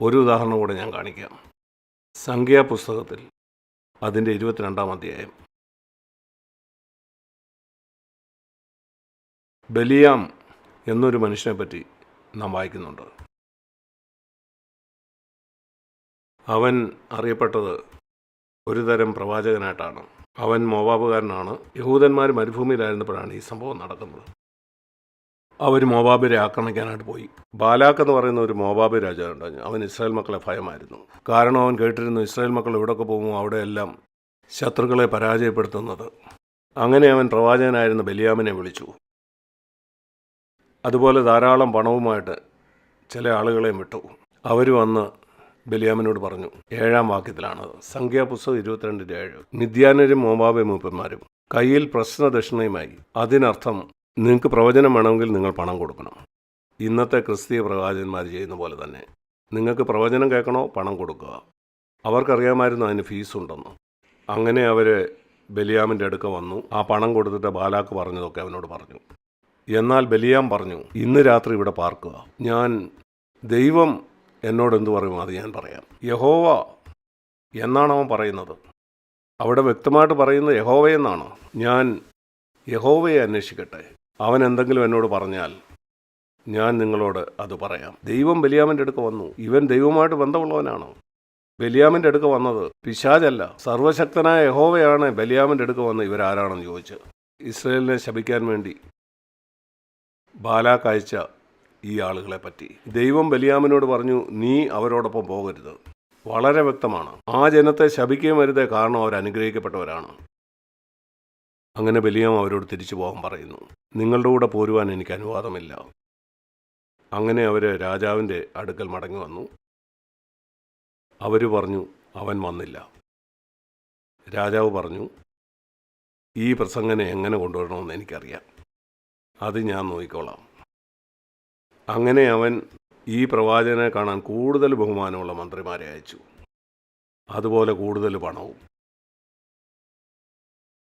ഒരു ഉദാഹരണം കൂടെ ഞാൻ കാണിക്കാം. സംഖ്യാപുസ്തകത്തിൽ അതിന്റെ ഇരുപത്തിരണ്ടാം അധ്യായം. ബലിയാം എന്നൊരു മനുഷ്യനെ പറ്റി നാം വായിക്കുന്നുണ്ട്. അവൻ അറിയപ്പെട്ടത് ഒരു തരം പ്രവാചകനായിട്ടാണ്. അവൻ മോവാബുകാരനാണ്. യഹൂദന്മാർ മരുഭൂമിയിലായിരുന്നപ്പോഴാണ് ഈ സംഭവം നടക്കുന്നത്. അവർ മോബാബിരെ ആക്രമിക്കാനായിട്ട് പോയി. ബാലാക്ക് എന്ന് പറയുന്ന ഒരു മോബാബി രാജാവുണ്ട്. അവൻ ഇസ്രായേൽ മക്കളെ ഭയമായിരുന്നു. കാരണം അവൻ കേട്ടിരുന്നു ഇസ്രായേൽ മക്കൾ എവിടെയൊക്കെ പോകുമോ അവിടെയെല്ലാം ശത്രുക്കളെ പരാജയപ്പെടുത്തുന്നത്. അങ്ങനെ അവൻ പ്രവാചകനായിരുന്ന ബലിയാമിനെ വിളിച്ചു. അതുപോലെ ധാരാളം പണവുമായിട്ട് ചില ആളുകളെയും വിട്ടു. അവർ വന്ന് ബലിയാമിനോട് പറഞ്ഞു ഏഴാം വാക്യത്തിലാണത് സംഖ്യാപുസ്തകം ഇരുപത്തിരണ്ടിന്റെ ഏഴ്. മിഥ്യാനരും മോബാബെ മൂപ്പന്മാരും കയ്യിൽ പ്രശ്ന ദക്ഷിണയുമായി അതിനർത്ഥം നിങ്ങൾക്ക് പ്രവചനം വേണമെങ്കിൽ നിങ്ങൾ പണം കൊടുക്കണം. ഇന്നത്തെ ക്രിസ്തീയ പ്രവാചകന്മാർ ചെയ്യുന്ന പോലെ തന്നെ. നിങ്ങൾക്ക് പ്രവചനം കേൾക്കണോ? പണം കൊടുക്കുക. അവർക്കറിയാമായിരുന്നു അതിന് ഫീസ് ഉണ്ടെന്ന്. അങ്ങനെ അവർ ബലിയാമിന്റെ അടുക്ക വന്നു. ആ പണം കൊടുത്തിട്ട് ബാലാക്ക് പറഞ്ഞതൊക്കെ അവനോട് പറഞ്ഞു. എന്നാൽ ബലിയാം പറഞ്ഞു ഇന്ന് രാത്രി ഇവിടെ പാർക്കുക. ഞാൻ ദൈവം എന്നോട് എന്തു പറയും അത് ഞാൻ പറയാം. യഹോവ എന്നാണ് അവൻ പറയുന്നത്. അവിടെ വ്യക്തമായിട്ട് പറയുന്നത് യഹോവയെന്നാണ്. ഞാൻ യഹോവയെ അന്വേഷിക്കട്ടെ. അവൻ എന്തെങ്കിലും എന്നോട് പറഞ്ഞാൽ ഞാൻ നിങ്ങളോട് അത് പറയാം. ദൈവം ബലിയാമന്റെ അടുക്ക വന്നു. ഇവൻ ദൈവമായിട്ട് ബന്ധമുള്ളവനാണോ? ബലിയാമന്റെ അടുക്ക വന്നത് പിശാചല്ല. സർവശക്തനായ യഹോവയാണ് ബലിയാമന്റെ അടുക്ക വന്ന് ഇവരാരാണെന്ന് ചോദിച്ച് ഇസ്രയേലിനെ ശപിക്കാൻ വേണ്ടി ബാലാക്ക് അയച്ച ഈ ആളുകളെ പറ്റി. ദൈവം ബലിയാമിനോട് പറഞ്ഞു നീ അവരോടൊപ്പം പോകരുത്. വളരെ വ്യക്തമാണ്. ആ ജനത്തെ ശപിക്കുകയും വരുതേ കാരണം അവർ അങ്ങനെ ബലിയാം അവരോട് തിരിച്ചു പോകാൻ പറയുന്നു. നിങ്ങളുടെ കൂടെ പോരുവാൻ എനിക്ക് അനുവാദമില്ല. അങ്ങനെ അവർ രാജാവിന്റെ അടുക്കൽ മടങ്ങി വന്നു. അവർ പറഞ്ഞു അവൻ വന്നില്ല. രാജാവ് പറഞ്ഞു ഈ പ്രസംഗനെ എങ്ങനെ കൊണ്ടുവരണമെന്ന് എനിക്കറിയാം. അത് ഞാൻ നോക്കിക്കോളാം. അങ്ങനെ അവൻ ഈ പ്രവാചകനെ കാണാൻ കൂടുതൽ ബഹുമാനമുള്ള മന്ത്രിമാരെ അയച്ചു. അതുപോലെ കൂടുതൽ പണവും.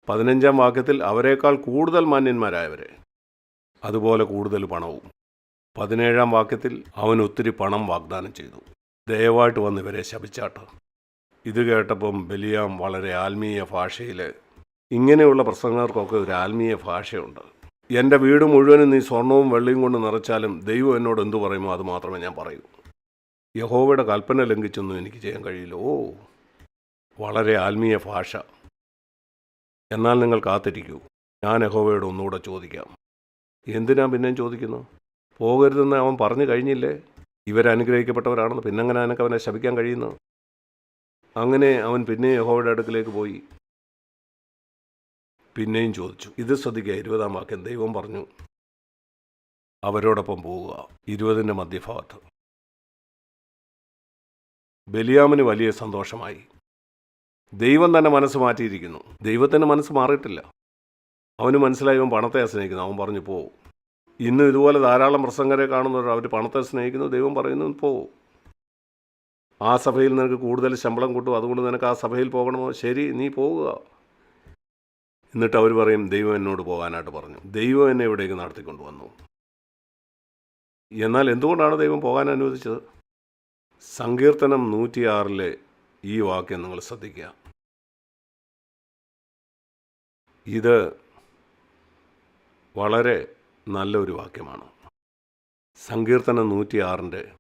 പതിനഞ്ചാം വാക്യത്തിൽ അവരെക്കാൾ കൂടുതൽ മാന്യന്മാരായവരെ. അതുപോലെ കൂടുതൽ പണവും. പതിനേഴാം വാക്യത്തിൽ അവൻ ഒത്തിരി പണം വാഗ്ദാനം ചെയ്തു. ദയവായിട്ട് വന്ന് ഇവരെ ശപിച്ചാട്ട്. ഇത് കേട്ടപ്പം ബലിയാം വളരെ ആത്മീയ ഭാഷയിൽ ഇങ്ങനെയുള്ള പ്രസംഗങ്ങൾക്കൊക്കെ ഒരു ആത്മീയ ഭാഷയുണ്ട്. എന്റെ വീട് മുഴുവനും നീ സ്വർണവും വെള്ളിയും കൊണ്ട് നിറച്ചാലും ദൈവം എന്നോട് എന്തു പറയുമോ അത് മാത്രമേ ഞാൻ പറയൂ. യഹോവയുടെ കൽപ്പന ലംഘിച്ചൊന്നും എനിക്ക് ചെയ്യാൻ കഴിയില്ല. ഓ വളരെ ആത്മീയ ഭാഷ. എന്നാൽ നിങ്ങൾ കാത്തിരിക്കൂ. ഞാൻ യഹോവയോട് ഒന്നുകൂടെ ചോദിക്കാം. എന്തിനാ പിന്നെയും ചോദിക്കുന്നു? പോകരുതെന്ന് അവൻ പറഞ്ഞു കഴിഞ്ഞില്ലേ? ഇവരനുഗ്രഹിക്കപ്പെട്ടവരാണെന്ന് പിന്നെങ്ങനെ എനിക്ക് അവനെ ശപിക്കാൻ കഴിയുന്നു? അങ്ങനെ അവൻ പിന്നെയും യഹോയുടെ അടുക്കിലേക്ക് പോയി. പിന്നെയും ചോദിച്ചു ഇത് ശ്രദ്ധിക്കുക ഇരുപതാം വാക്യം ദൈവം പറഞ്ഞു അവരോടൊപ്പം പോവുക ഇരുപതിന്റെ മധ്യഭാഗത്ത്. ബലിയാമിന് വലിയ സന്തോഷമായി. ദൈവം തന്നെ മനസ്സ് മാറ്റിയിരിക്കുന്നു. ദൈവത്തിന്റെ മനസ്സ് മാറിയിട്ടില്ല. അവന് മനസ്സിലായി അവൻ പണത്തെ സ്നേഹിക്കുന്നു അവൻ പറഞ്ഞു പോ. ഇന്ന് ഇതുപോലെ ധാരാളം പ്രസംഗരെ കാണുന്നവർ അവർ പണത്തെ സ്നേഹിക്കുന്നു. ദൈവം പറയുന്നു പോ. ആ സഭയിൽ നിനക്ക് കൂടുതൽ ശമ്പളം കിട്ടും. അതുകൊണ്ട് നിനക്ക് ആ സഭയിൽ പോകണമോ? ശരി നീ പോവുക എന്നിട്ട് അവർ പറയും ദൈവം എന്നോട് പോകാനായിട്ട് പറഞ്ഞു. ദൈവം എന്നെ ഇവിടേക്ക് നടത്തിക്കൊണ്ടുവന്നു. എന്നാൽ എന്തുകൊണ്ടാണ് ദൈവം പോകാൻ അനുവദിച്ചത്? സങ്കീർത്തനം നൂറ്റിയാറിലെ ഈ വാക്യം നിങ്ങൾ ശ്രദ്ധിക്കുക. ഇത് വളരെ നല്ലൊരു വാക്യമാണ്. സങ്കീർത്തനം നൂറ്റിയാറിന്റെ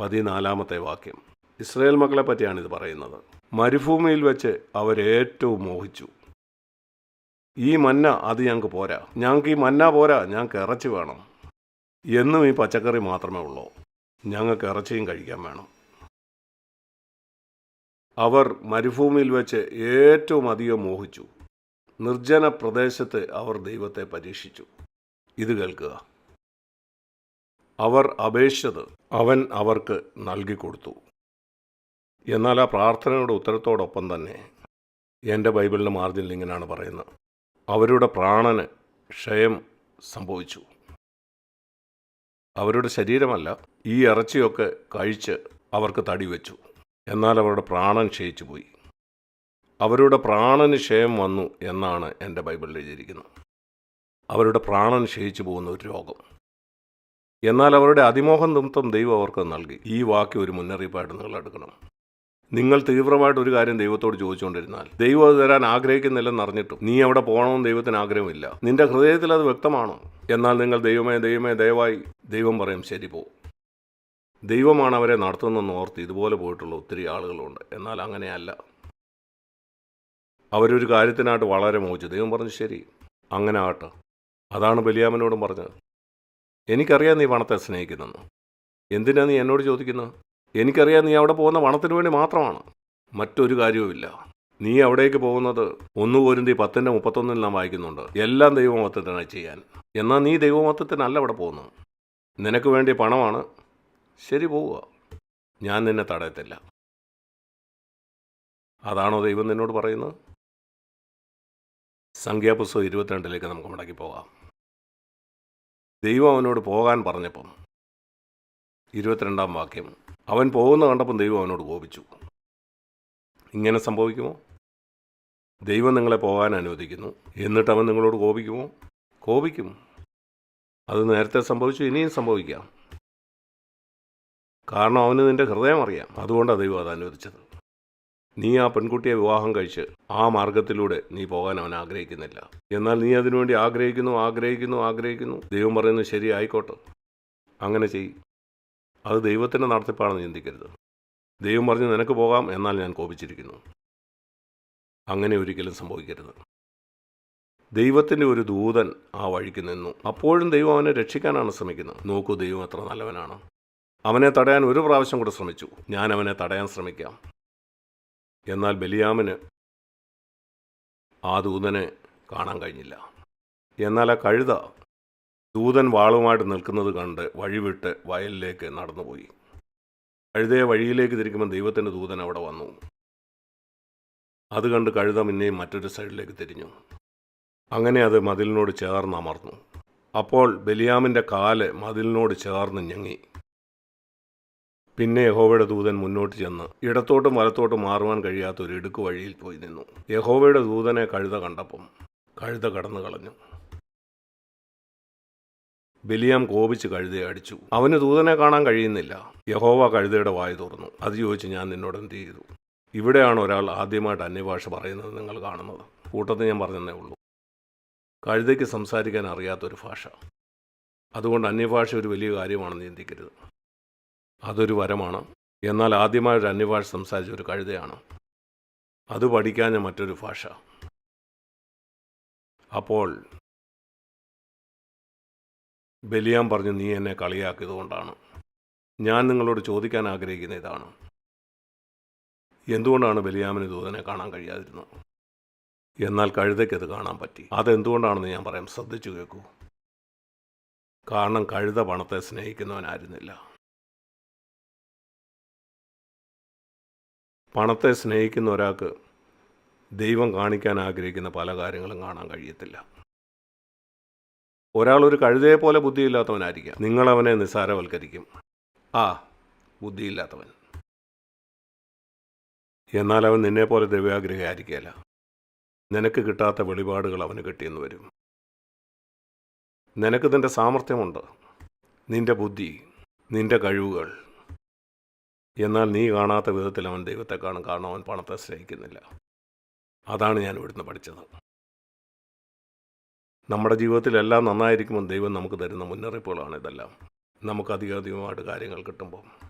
പതിനാലാമത്തെ വാക്യം. ഇസ്രയേൽ മക്കളെ പറ്റിയാണ് ഇത് പറയുന്നത്. മരുഭൂമിയിൽ വെച്ച് അവരേറ്റവും മോഹിച്ചു. ഈ മന്ന അത് ഞങ്ങൾക്ക് പോരാ. ഞങ്ങൾക്ക് ഈ മന്ന പോരാ. ഞങ്ങൾക്ക് ഇറച്ചി വേണം. എന്നും ഈ പച്ചക്കറി മാത്രമേ ഉള്ളൂ. ഞങ്ങൾക്ക് ഇറച്ചിയും കഴിക്കാൻ വേണം. അവർ മരുഭൂമിയിൽ വെച്ച് ഏറ്റവും അധികം മോഹിച്ചു. നിർജന പ്രദേശത്ത് അവർ ദൈവത്തെ പരീക്ഷിച്ചു. ഇത് കേൾക്കുക. അവർ അപേക്ഷിച്ചത് അവൻ അവർക്ക് നൽകിക്കൊടുത്തു. എന്നാൽ ആ പ്രാർത്ഥനയുടെ ഉത്തരത്തോടൊപ്പം തന്നെ എന്റെ ബൈബിളിന്റെ മാർജിനിൽ ഇങ്ങനെയാണ് പറയുന്നത്. അവരുടെ പ്രാണന് ക്ഷയം സംഭവിച്ചു. അവരുടെ ശരീരമല്ല ഈ ഇറച്ചിയൊക്കെ കഴിച്ച് അവർക്ക് തടി വെച്ചു. എന്നാൽ അവരുടെ പ്രാണൻ ക്ഷയിച്ചു പോയി അവരുടെ പ്രാണന് ക്ഷയം വന്നു എന്നാണ് എന്റെ ബൈബിളിൽ എഴുതിയിരിക്കുന്നത്. അവരുടെ പ്രാണൻ ക്ഷയിച്ചു പോകുന്ന ഒരു രോഗം. എന്നാൽ അവരുടെ അതിമോഹം നിമിത്തം ദൈവം അവർക്ക് നൽകി. ഈ വാക്യം ഒരു മുന്നറിയിപ്പായിട്ട് നിങ്ങൾ എടുക്കണം. നിങ്ങൾ തീവ്രമായിട്ട് ഒരു കാര്യം ദൈവത്തോട് ചോദിച്ചുകൊണ്ടിരുന്നാൽ ദൈവം അത് തരാൻ ആഗ്രഹിക്കുന്നില്ലെന്ന് അറിഞ്ഞിട്ടും നീ അവിടെ പോകണമെന്ന് ദൈവത്തിന് ആഗ്രഹമില്ല. നിന്റെ ഹൃദയത്തിൽ അത് വ്യക്തമാണോ? എന്നാൽ നിങ്ങൾ ദൈവമേ ദൈവമേ ദയവായി. ദൈവം പറയും ശരി പോ. ദൈവമാണ് അവരെ നടത്തുന്നതെന്ന് ഓർത്ത് ഇതുപോലെ പോയിട്ടുള്ള ഒത്തിരി ആളുകളുണ്ട്. എന്നാൽ അങ്ങനെയല്ല. അവരൊരു കാര്യത്തിനായിട്ട് വളരെ മോചിച്ചു ദൈവം പറഞ്ഞു ശരി അങ്ങനെ ആകട്ടെ. അതാണ് ബലിയാമനോടും പറഞ്ഞത്. എനിക്കറിയാം നീ പണത്തെ സ്നേഹിക്കുന്നെന്ന്. എന്തിനാണ് നീ എന്നോട് ചോദിക്കുന്നത് എനിക്കറിയാം നീ അവിടെ പോകുന്ന പണത്തിന് വേണ്ടി മാത്രമാണ്. മറ്റൊരു കാര്യവുമില്ല നീ അവിടേക്ക് പോകുന്നത് ഒന്ന് പോരുന്തി പത്തിന്റെ മുപ്പത്തൊന്നിൽ നാം വായിക്കുന്നുണ്ട്. എല്ലാം ദൈവമത്വത്തിനായി ചെയ്യാൻ. എന്നാൽ നീ ദൈവമത്വത്തിനല്ല അവിടെ പോകുന്നത് നിനക്ക് വേണ്ടി പണമാണ്. ശരി പോവുക. ഞാൻ നിന്നെ തടയത്തില്ല. അതാണോ ദൈവം നിന്നോട് പറയുന്നത്? സംഖ്യാപുസ്തകം ഇരുപത്തിരണ്ടിലേക്ക് നമുക്ക് മടക്കി പോകാം. ദൈവം അവനോട് പോകാൻ പറഞ്ഞപ്പം ഇരുപത്തിരണ്ടാം വാക്യം അവൻ പോകുന്ന കണ്ടപ്പം ദൈവം അവനോട് കോപിച്ചു. ഇങ്ങനെ സംഭവിക്കുമോ? ദൈവം നിങ്ങളെ പോകാൻ അനുവദിക്കുന്നു. എന്നിട്ട് അവൻ നിങ്ങളോട് കോപിക്കുമോ? കോപിക്കും. അത് നേരത്തെ സംഭവിച്ചു ഇനിയും സംഭവിക്കാം. കാരണം അവന് നിന്റെ ഹൃദയം അറിയാം. അതുകൊണ്ടാണ് ദൈവം അത് അനുവദിച്ചത്. നീ ആ പെൺകുട്ടിയെ വിവാഹം കഴിച്ച് ആ മാർഗത്തിലൂടെ നീ പോകാൻ അവൻ ആഗ്രഹിക്കുന്നില്ല. എന്നാൽ നീ അതിനുവേണ്ടി ആഗ്രഹിക്കുന്നു ആഗ്രഹിക്കുന്നു ആഗ്രഹിക്കുന്നു. ദൈവം പറയുന്നു ശരി ആയിക്കോട്ടെ. അങ്ങനെ ചെയ്. അത് ദൈവത്തിന്റെ നടത്തിപ്പാണെന്ന് ചിന്തിക്കരുത്. ദൈവം പറഞ്ഞു നിനക്ക് പോകാം എന്നാൽ ഞാൻ കോപിച്ചിരിക്കുന്നു. അങ്ങനെ ഒരിക്കലും സംഭവിക്കരുത്. ദൈവത്തിന്റെ ഒരു ദൂതൻ ആ വഴിക്ക് നിന്നു. അപ്പോഴും ദൈവം അവനെ രക്ഷിക്കാനാണ് ശ്രമിക്കുന്നത്. നോക്കൂ ദൈവം എത്ര നല്ലവനാണ്. അവനെ തടയാൻ ഒരു പ്രാവശ്യം കൂടെ ശ്രമിച്ചു. ഞാൻ അവനെ തടയാൻ ശ്രമിക്കാം. എന്നാൽ ബലിയാമിന് ആ ദൂതനെ കാണാൻ കഴിഞ്ഞില്ല. എന്നാൽ ആ കഴുത ദൂതൻ വാളുമായിട്ട് നിൽക്കുന്നത് കണ്ട് വഴിവിട്ട് വയലിലേക്ക് നടന്നുപോയി. കഴുതയെ വഴിയിലേക്ക് തിരിക്കുമ്പോൾ ദൈവത്തിന്റെ ദൂതൻ അവിടെ വന്നു. അത് കണ്ട് കഴുത പിന്നെയും മറ്റൊരു സൈഡിലേക്ക് തിരിഞ്ഞു. അങ്ങനെ അത് മതിലിനോട് ചേർന്ന് അമർന്നു അപ്പോൾ ബലിയാമിന്റെ കാൽ മതിലിനോട് ചേർന്ന് ഞങ്ങി. പിന്നെ യഹോവയുടെ ദൂതൻ മുന്നോട്ട് ചെന്ന് ഇടത്തോട്ടും വലത്തോട്ടും മാറുവാൻ കഴിയാത്ത ഒരു ഇടുക്ക് വഴിയിൽ പോയി നിന്നു. യഹോവയുടെ ദൂതനെ കഴുത കണ്ടപ്പം കഴുത കടന്നു കളഞ്ഞു. ബലിയാം കോപിച്ച് കഴുതയെ അടിച്ചു. അവന് ദൂതനെ കാണാൻ കഴിയുന്നില്ല. യഹോവ കഴുതയുടെ വായ തുറന്നു. അത് ചോദിച്ച് ഞാൻ നിന്നോട് എന്ത് ചെയ്തു? ഇവിടെയാണ് ഒരാൾ ആദ്യമായിട്ട് അന്യഭാഷ പറയുന്നത് നിങ്ങൾ കാണുന്നത്. കൂട്ടത്തിൽ ഞാൻ പറഞ്ഞതേ ഉള്ളൂ. കഴുതയ്ക്ക് സംസാരിക്കാൻ അറിയാത്തൊരു ഭാഷ. അതുകൊണ്ട് അന്യഭാഷ ഒരു വലിയ കാര്യമാണെന്ന് ചിന്തിക്കരുത്. അതൊരു വരമാണ്. എന്നാൽ ആദ്യമായി ഒരു അന്യഭാഷ സംസാരിച്ച ഒരു കഴുതയാണ് അത് പഠിക്കാഞ്ഞ മറ്റൊരു ഭാഷ. അപ്പോൾ ബലിയാൻ പറഞ്ഞു നീ എന്നെ കളിയാക്കിയതുകൊണ്ടാണ് ഞാൻ നിങ്ങളോട് ചോദിക്കാൻ ആഗ്രഹിക്കുന്ന ഇതാണ്. എന്തുകൊണ്ടാണ് ബലിയാമിന് ദൂതനെ കാണാൻ കഴിയാതിരുന്നത്? എന്നാൽ കഴുതയ്ക്ക് അത് കാണാൻ പറ്റി. അതെന്തുകൊണ്ടാണെന്ന് ഞാൻ പറയാം. ശ്രദ്ധിച്ചു കേൾക്കൂ. കാരണം കഴുത പണത്തെ സ്നേഹിക്കുന്നവനായിരുന്നില്ല. പണത്തെ സ്നേഹിക്കുന്ന ഒരാൾക്ക് ദൈവം കാണിക്കാൻ ആഗ്രഹിക്കുന്ന പല കാര്യങ്ങളും കാണാൻ കഴിയത്തില്ല. ഒരാൾ ഒരു കഴുതയെ പോലെ ബുദ്ധിയില്ലാത്തവനായിരിക്കാം. നിങ്ങൾ അവനെ നിസ്സാരവൽക്കരിക്കും. ആ ബുദ്ധിയില്ലാത്തവൻ. എന്നാൽ അവൻ നിന്നെ നിന്നെപ്പോലെ ദൈവാഗ്രഹമായിരിക്കുകയല്ല നിനക്ക് കിട്ടാത്ത വെളിപാടുകൾ അവന് കിട്ടിയെന്ന് വരും. നിനക്ക് നിന്റെ സാമർഥ്യമുണ്ട്. നിന്റെ ബുദ്ധി നിന്റെ കഴിവുകൾ എന്നാൽ നീ കാണാത്ത വിധത്തിൽ അവൻ ദൈവത്തെ കാണും കാരണം അവൻ പണത്തെ സ്നേഹിക്കുന്നില്ല. അതാണ് ഞാൻ ഇവിടുന്ന് പഠിച്ചത്. നമ്മുടെ ജീവിതത്തിലെല്ലാം നന്നായിരിക്കുമ്പോൾ ദൈവം നമുക്ക് തരുന്ന മുന്നറിയിപ്പുകളാണ് ഇതെല്ലാം. നമുക്ക് അധികാധികമായിട്ട് കാര്യങ്ങൾ കിട്ടുമ്പോൾ